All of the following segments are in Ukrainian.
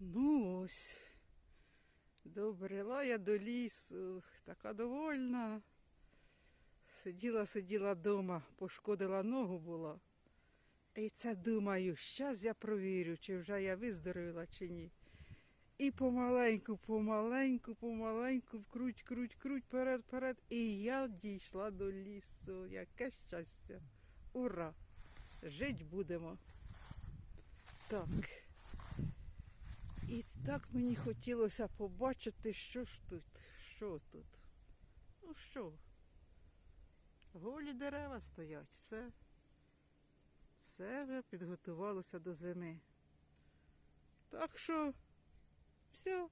Ну ось. Добрила я до лісу, така довольна. Сиділа, сиділа вдома, пошкодила ногу була. І це думаю, щас я провірю, чи вже я виздоровіла, чи ні. І помаленьку, помаленьку, помаленьку, круть, круть, круть, перед, перед. І я дійшла до лісу. Яке щастя. Ура! Жить будемо. Так. І так мені хотілося побачити, що ж тут, що тут. Ну що? Голі дерева стоять, все. Все вже підготувалося до зими. Так що, все.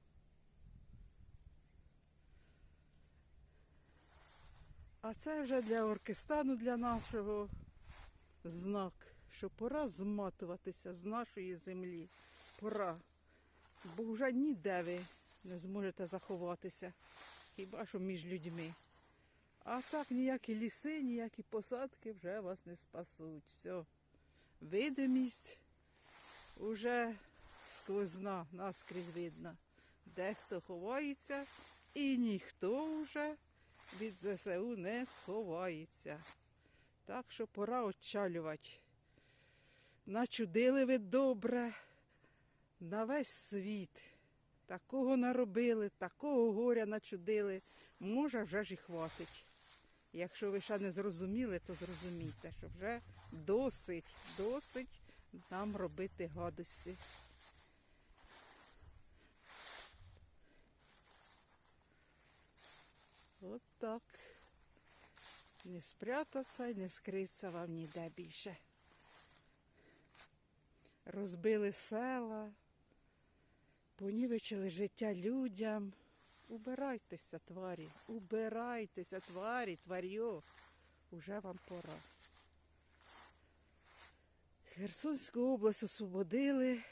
А це вже для Оркестану, для нашого знак, що пора зматуватися з нашої землі. Пора. Бо вже ніде ви не зможете заховатися, хіба що між людьми. А так ніякі ліси, ніякі посадки вже вас не спасуть. Все. Видимість уже сквозна, наскрізь видно. Дехто ховається, і ніхто вже від ЗСУ не сховається. Так що пора очалювати. Начудили ви добре на весь світ. Такого наробили, такого горя начудили. Може, вже ж і хватить. Якщо ви ще не зрозуміли, то зрозумійте, що вже досить, досить нам робити гадості. От так. Не спрятаться і не скриться вам ніде більше. Розбили села, понівечили життя людям. Убирайтеся, тварі, убирайтеся, тварі, тварьо. Уже вам пора. Херсонську область освободили.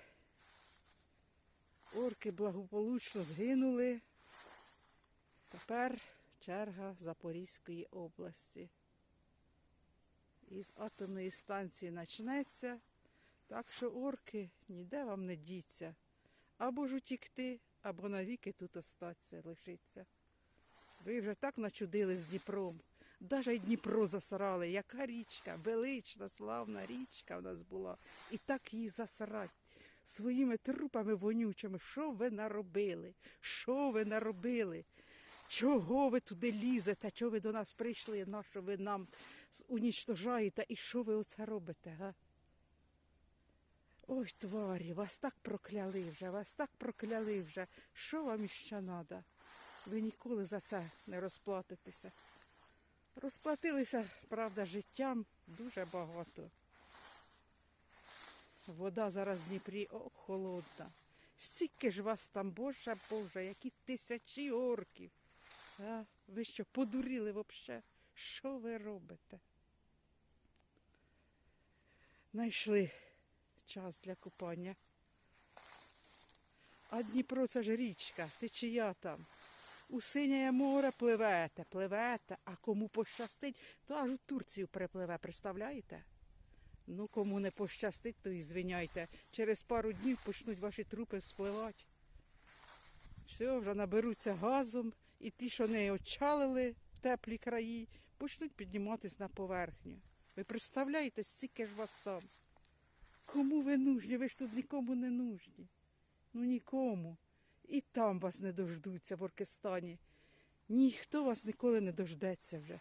Орки благополучно згинули. Тепер черга Запорізької області. Із атомної станції почнеться. Так що орки ніде вам не діться. Або ж утікти, або навіки тут остаться, лишиться. Ви вже так начудили з Дніпром. Даже й Дніпро засрали. Яка річка, велична, славна річка в нас була. І так її засрать. Своїми трупами вонючими. Що ви наробили? Що ви наробили? Чого ви туди лізете? Чого ви до нас прийшли? На що ви нам унічтожаєте? І що ви оце робите? Га? Ой, тварі, вас так прокляли вже, вас так прокляли вже. Що вам іще треба? Ви ніколи за це не розплатитеся. Розплатилися, правда, життям дуже багато. Вода зараз в Дніпрі о, холодна. Стільки ж вас там, Боже Боже, які тисячі орків. А, ви що, подуріли взагалі? Що ви робите? Найшли час для купання. А Дніпро це ж річка, течія там. У синє море пливете, пливете, а кому пощастить, то аж у Турцію перепливе, представляєте? Ну, кому не пощастить, то і звиняйте. Через пару днів почнуть ваші трупи спливати. Все, вже наберуться газом, і ті, що не очалили в теплі краї, почнуть підніматись на поверхню. Ви представляєте, стільки ж вас там. Кому ви нужні? Ви ж тут нікому не нужні. Ну нікому. І там вас не дождуться в Оркестані. Ніхто вас ніколи не дождеться вже.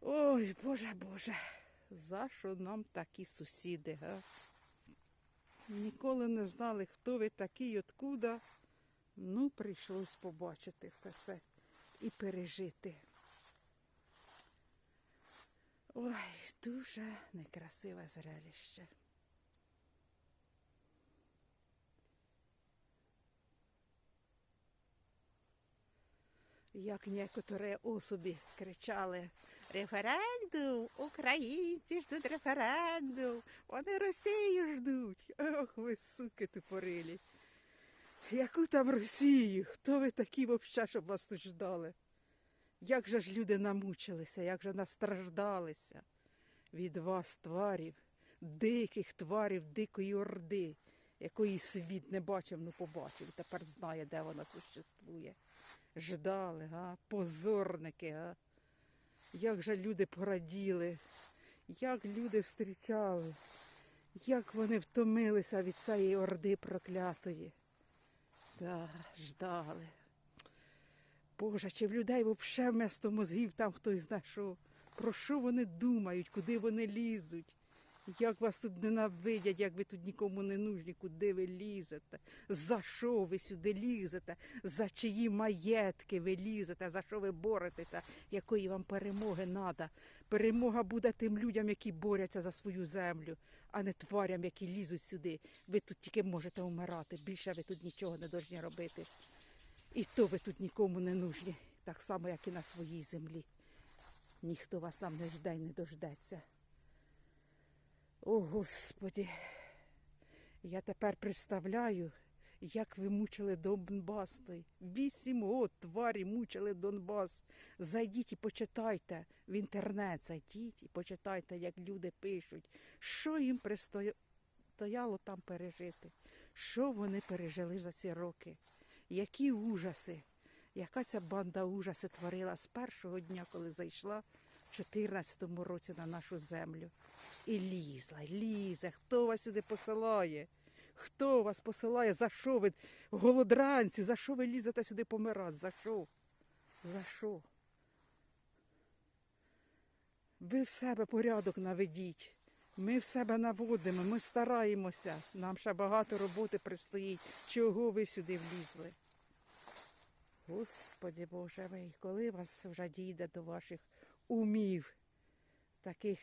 Ой, Боже, Боже, за що нам такі сусіди, га? Ніколи не знали, хто ви такий, откуда. Ну, прийшлось побачити все це і пережити. Ой, дуже некрасиве зрелище. Як некоторі особі кричали референдум, українці ждуть референдум, вони Росію ждуть. Ох, ви суки тупорилі. Яку там Росію? Хто ви такі взагалі, щоб вас тут ждали? Як же ж люди намучилися, як же настраждалися від вас, тварів, диких тварів, дикої орди, якої світ не бачив, ну побачив. Тепер знає, де вона существує. Ждали, га? позорники, га? як же люди пораділи, як люди зустрічали, як вони втомилися від цієї орди проклятої. Да, ждали. Боже, чи в людей взагалі вместо мозгів там хтось знайшов? Про що вони думають, куди вони лізуть? Як вас тут ненавидять, як ви тут нікому не нужні, куди ви лізете? За що ви сюди лізете? За чиї маєтки ви лізете? За що ви боретеся? Якої вам перемоги треба? Перемога буде тим людям, які борються за свою землю, а не тварям, які лізуть сюди. Ви тут тільки можете вмирати. Більше ви тут нічого не повинні робити. І то ви тут нікому не нужні, так само, як і на своїй землі. Ніхто вас там не жде й не дождеться. О, Господі, я тепер представляю, як ви мучили Донбас той. Вісім год тварі мучили Донбас. Зайдіть і почитайте в інтернет, зайдіть і почитайте, як люди пишуть, що їм предстояло там пережити, що вони пережили за ці роки, які ужаси, яка ця банда ужаси творила з першого дня, коли зайшла в 14-му році на нашу землю. І лізла, лізе. Хто вас сюди посилає? Хто вас посилає? За що ви голодранці? За що ви лізете сюди помирати? За що? За що? Ви в себе порядок наведіть. Ми в себе наводимо, ми стараємося. Нам ще багато роботи предстоїть. Чого ви сюди влізли? Господи Боже мій, коли вас вже дійде до ваших умів, таких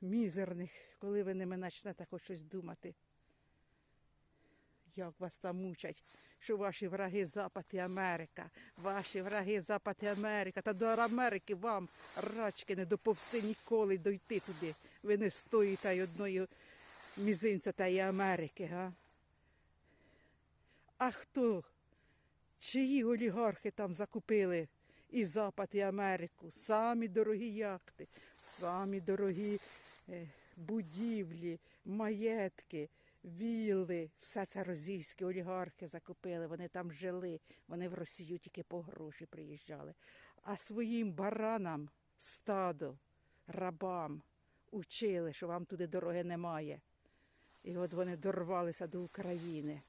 мізерних, коли ви ними почнете хоч щось думати. Як вас там мучать, що ваші враги Запад і Америка, ваші враги Запад і Америка, та до Америки вам, рачки, не доповсти ніколи дойти туди. Ви не стоїте й одної мізинця та й Америки, га? А хто? Чиї олігархи там закупили і Запад, і Америку? Самі дорогі яхти, самі дорогі е, будівлі, маєтки, вілли. Все це російські олігархи закупили. Вони там жили. Вони в Росію тільки по гроші приїжджали. А своїм баранам, стаду, рабам учили, що вам туди дороги немає. І от вони дорвалися до України.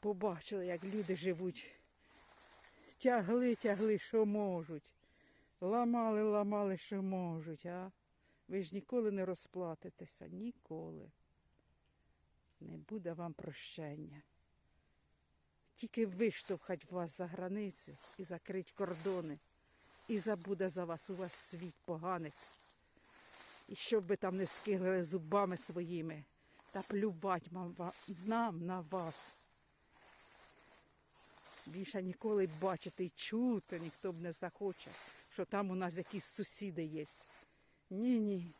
Побачили, як люди живуть. Тягли, тягли, що можуть. Ламали, ламали, що можуть, а? Ви ж ніколи не розплатитеся, ніколи. Не буде вам прощення. Тільки виштовхать вас за границю і закрить кордони. І забуде за вас у вас світ поганих. І щоб ви там не скигли зубами своїми та плювать нам на вас. Більше ніколи бачити і чути ніхто б не захоче, що там у нас якісь сусіди є. Ні, ні.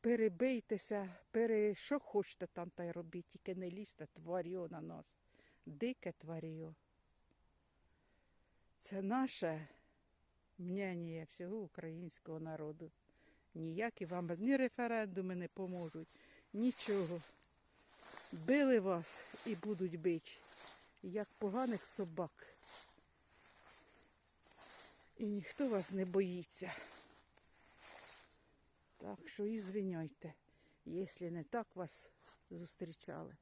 Перебийтеся, пере... що хочете там та й робіть, тільки не лізьте тварьо на нас. Дике тварьо. Це наше мнення всього українського народу. Ніякі вам ні референдуми не поможуть, нічого. Били вас і будуть бити, як поганих собак. І ніхто вас не боїться. Так що і звиняйте, якщо не так вас зустрічали.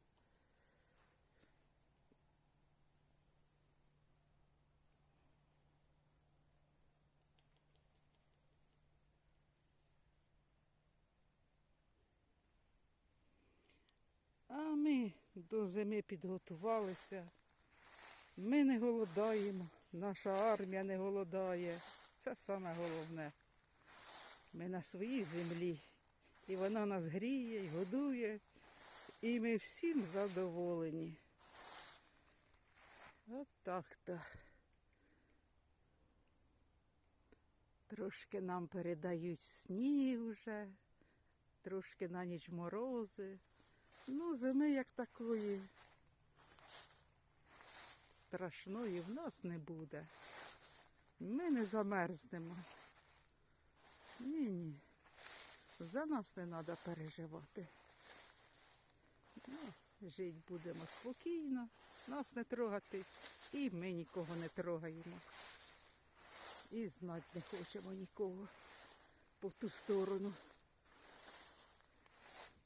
А ми до зими підготувалися. Ми не голодаємо, наша армія не голодає. Це саме головне. Ми на своїй землі. І вона нас гріє, і годує. І ми всім задоволені. От так то. Трошки нам передають сніг уже, трошки на ніч морози. Ну, зими як такої страшної в нас не буде. Ми не замерзнемо. Ні, ні. За нас не треба переживати. Ну, жити будемо спокійно, нас не трогати, і ми нікого не трогаємо. І знати не хочемо нікого по ту сторону.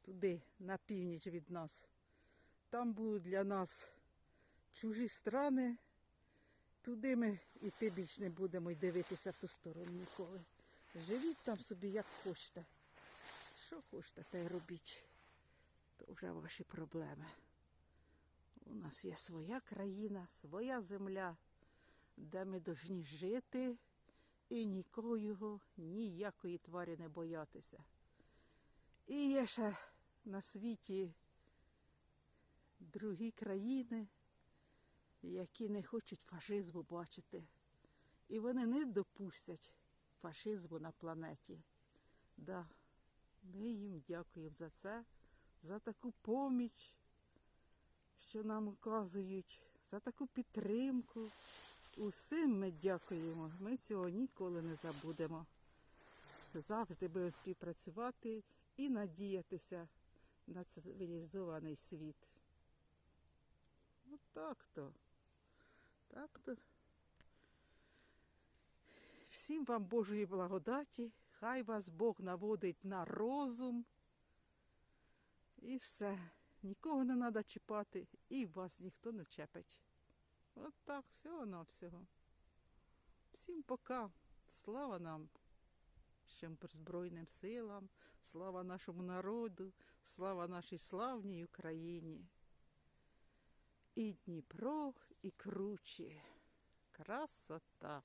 Туди, на північ від нас. Там будуть для нас чужі страни. Туди ми йти більш не будемо і дивитися в ту сторону ніколи. Живіть там собі як хочете. Що хочете, те й робіть. То вже ваші проблеми. У нас є своя країна, своя земля, де ми повинні жити і нікого ніякої тварі не боятися. І є ще на світі другі країни, які не хочуть фашизму бачити. І вони не допустять фашизму на планеті. Да, ми їм дякуємо за це, за таку поміч, що нам оказують, за таку підтримку. Усім ми дякуємо. Ми цього ніколи не забудемо. Завжди будемо співпрацювати і надіятися на цивілізований світ. От так-то. Так-то. Всім вам Божої благодаті. Хай вас Бог наводить на розум. І все. Нікого не треба чіпати, і вас ніхто не чепить. От так, всього на всього. Всім пока. Слава нам, Збройним силам, слава нашому народу, слава нашій славній Україні. І Дніпро, і кручі. Красота.